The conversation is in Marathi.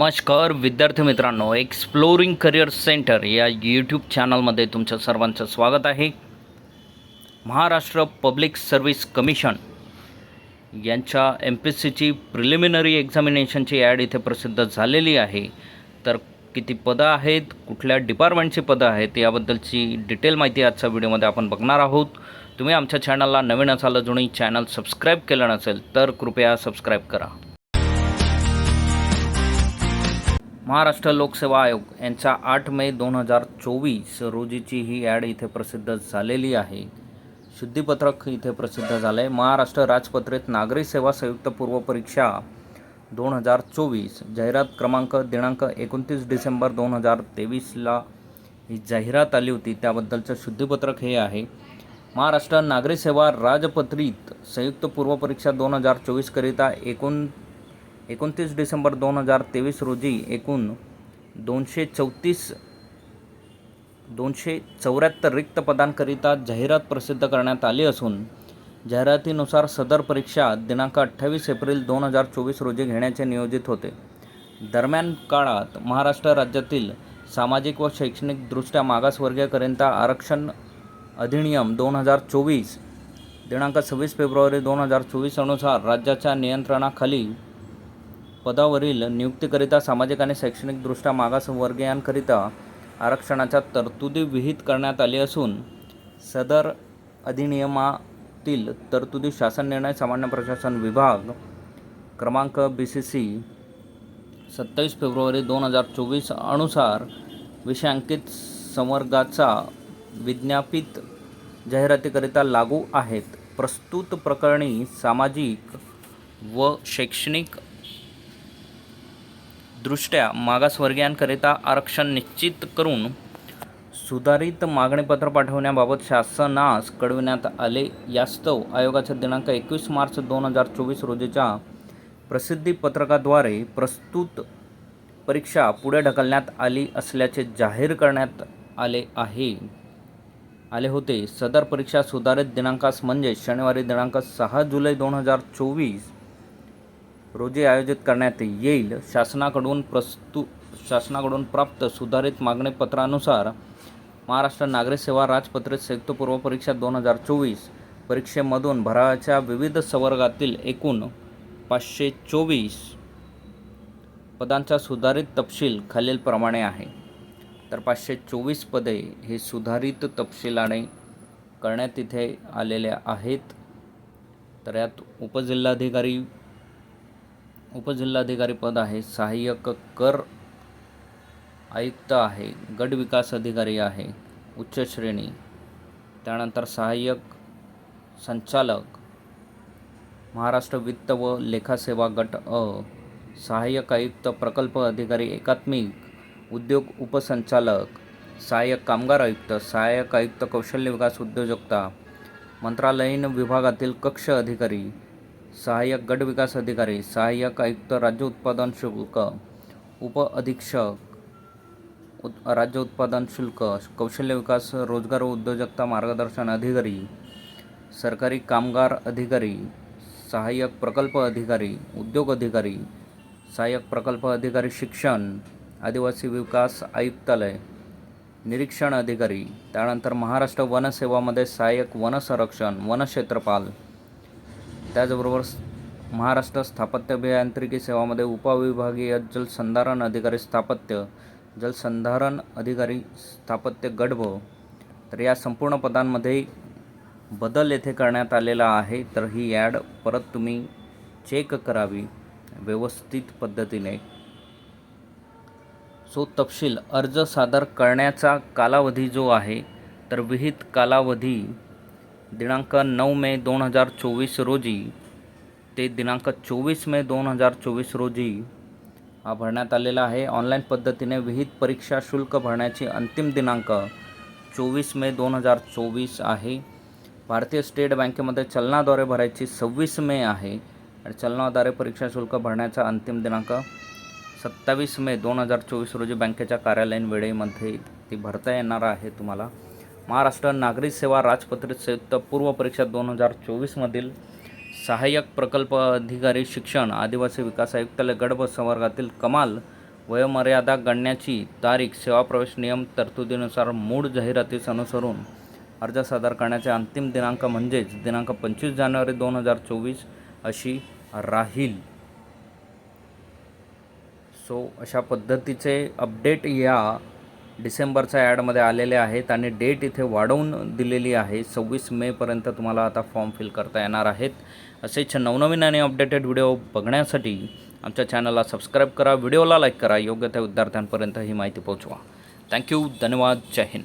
नमस्कार विद्यार्थी मित्रांनो एक्सप्लोरिंग करिअर सेंटर या यूट्यूब चॅनलमध्ये तुमचं सर्वांचं स्वागत आहे. महाराष्ट्र पब्लिक सर्व्हिस कमिशन यांच्या एम पी सीची प्रिलिमिनरी एक्झामिनेशनची ॲड इथे प्रसिद्ध झालेली आहे. तर किती पदं आहेत कुठल्या डिपार्टमेंटची पदं आहेत याबद्दलची डिटेल माहिती आजच्या व्हिडिओमध्ये आपण बघणार आहोत. तुम्ही आमच्या चॅनलला नवीन असाल अजूनही चॅनल सबस्क्राईब केलं नसेल तर कृपया सबस्क्राईब करा. महाराष्ट्र लोकसेवा आयोग यांच्या आठ मे दोन हजार चोवीस रोजीची ही ॲड इथे प्रसिद्ध झालेली आहे. शुद्धीपत्रक इथे प्रसिद्ध झालं आहे महाराष्ट्र राजपत्रित नागरी सेवा संयुक्त पूर्व परीक्षा दोन हजार चोवीस जाहिरात क्रमांक दिनांक एकोणतीस डिसेंबर दोन हजार तेवीसला ही जाहिरात आली होती. त्याबद्दलचं शुद्धीपत्रक हे आहे. महाराष्ट्र नागरी सेवा राजपत्रित संयुक्त पूर्व परीक्षा दोन हजार चोवीसकरिता एकूण एकोणतीस डिसेंबर दोन हजार तेवीस रोजी एकूण दोनशे चौतीस दोनशे चौऱ्याहत्तर रिक्त पदांकरिता जाहिरात प्रसिद्ध करण्यात आली असून जाहिरातीनुसार सदर परीक्षा दिनांक अठ्ठावीस एप्रिल दोन हजार चोवीस रोजी घेण्याचे नियोजित होते. दरम्यान काळात महाराष्ट्र राज्यातील सामाजिक व शैक्षणिकदृष्ट्या मागासवर्गीयकरिता आरक्षण अधिनियम दोन हजार चोवीस दिनांक सव्वीस फेब्रुवारी दोन हजार चोवीस अनुसार राज्याच्या नियंत्रणाखाली पदावरील नियुक्तीकरिता सामाजिक आणि शैक्षणिकदृष्ट्या मागासवर्गीयांकरिता आरक्षणाच्या तरतुदी विहित करण्यात आली असून सदर अधिनियमातील तरतुदी शासन निर्णय सामान्य प्रशासन विभाग क्रमांक बी सी सी सत्तावीस फेब्रुवारी दोन हजार चोवीस अनुसार विषयांकित संवर्गाचा विज्ञापित जाहिरातीकरिता लागू आहेत. प्रस्तुत प्रकरणी सामाजिक व शैक्षणिक दृष्ट्या मागासवर्गीयांकरिता आरक्षण निश्चित करून सुधारित मागणीपत्र पाठवण्याबाबत शासनास कळविण्यात आले. यास्तव आयोगाच्या दिनांक एकवीस मार्च दोन हजार चोवीस रोजीच्या प्रसिद्धी पत्रकाद्वारे प्रस्तुत परीक्षा पुढे ढकलण्यात आली असल्याचे जाहीर करण्यात आले आहे. आले होते. सदर परीक्षा सुधारित दिनांकास म्हणजे शनिवारी दिनांक सहा जुलै दोन हजार चोवीस रोजी आयोजित करण्यात येईल. शासनाकडून प्रस्तु शासनाकडून प्राप्त सुधारित मागणीपत्रानुसार महाराष्ट्र नागरी सेवा राजपत्रित संयुक्त पूर्व परीक्षा दोन हजार चोवीस परीक्षेमधून भराच्या विविध संवर्गातील एकूण पाचशे चोवीस पदांचा सुधारित तपशील खालीलप्रमाणे आहे. तर पाचशे चोवीस पदे हे सुधारित तपशिलाने करण्यात इथे आलेले आहेत. तर यात उपजिल्हाधिकारी उपजिल्हाधिकारी पद आहे. सहाय्यक कर आयुक्त आहे. गट विकास अधिकारी आहे. उच्च श्रेणी. त्यानंतर सहाय्यक संचालक. महाराष्ट्र वित्त व लेखा सेवा गट अ. सहाय्यक आयुक्त प्रकल्प अधिकारी एकात्मिक. उद्योग उपसंचालक. सहाय्यक कामगार आयुक्त. सहाय्यक आयुक्त कौशल्य विकास उद्योजकता. मंत्रालयीन विभागातील कक्ष अधिकारी. सहाय्यक गट विकास अधिकारी सहाय्यक आयुक्त राज्य उत्पादन शुल्क उप अधीक्षक उत राज्य उत्पादन शुल्क कौशल्य विकास रोजगार व उद्योजकता मार्गदर्शन अधिकारी सरकारी कामगार अधिकारी सहाय्यक प्रकल्प अधिकारी उद्योग अधिकारी सहाय्यक प्रकल्प अधिकारी शिक्षण आदिवासी विकास आयुक्तालय निरीक्षण अधिकारी त्यानंतर महाराष्ट्र वनसेवामध्ये सहाय्यक वनसंरक्षण वनक्षेत्रपाल त्याचबरोबर महाराष्ट्र स्थापत्य अभियांत्रिकी सेवामध्ये उपविभागीय जलसंधारण अधिकारी स्थापत्य जलसंधारण अधिकारी स्थापत्य गडभ तर या संपूर्ण पदांमध्ये बदल येथे करण्यात आलेला आहे. तर ही ॲड परत तुम्ही चेक करावी व्यवस्थित पद्धतीने. सो तपशील अर्ज सादर करण्याचा कालावधी जो आहे तर विहित कालावधी दिनांक नऊ मे दोन हजार चोवीस रोजी ते दिनांक चोवीस मे दोन हजार चोवीस रोजी हा भरण्यात आलेला आहे. ऑनलाईन पद्धतीने विहित परीक्षा शुल्क भरण्याची अंतिम दिनांक चोवीस मे दोन हजार चोवीस आहे. भारतीय स्टेट बँकेमध्ये चलनाद्वारे भरायची सव्वीस मे आहे. आणि चलनाद्वारे परीक्षा शुल्क भरण्याचा अंतिम दिनांक सत्तावीस मे दोन हजार चोवीस रोजी बँकेच्या कार्यालयीन वेळेमध्ये ती भरता येणार आहे तुम्हाला. महाराष्ट्र नागरी सेवा राजपत्रित संयुक्त पूर्व परीक्षा दोन हजार चोवीसमधील सहाय्यक प्रकल्प अधिकारी शिक्षण आदिवासी विकास आयुक्तालय गडब संवर्गातील कमाल वयोमर्यादा गणण्याची तारीख सेवा प्रवेश नियम तरतुदीनुसार मूळ जाहिरातीस अनुसरून अर्ज सादर करण्याचे अंतिम दिनांक म्हणजेच दिनांक पंचवीस जानेवारी दोन हजार चोवीस अशी राहील. सो अशा पद्धतीचे अपडेट या डिसेंबरच्या ॲडमध्ये आलेले आहेत आणि डेट इथे वाढवून दिलेली आहे. सव्वीस मेपर्यंत तुम्हाला आता फॉर्म फिल करता येणार आहेत. असेच नवनवीन आणि अपडेटेड व्हिडिओ बघण्यासाठी आमच्या चॅनलला सबस्क्राईब करा व्हिडिओला लाईक करा. योग्य त्या विद्यार्थ्यांपर्यंत ही माहिती पोहोचवा. थँक्यू धन्यवाद जय हिंद.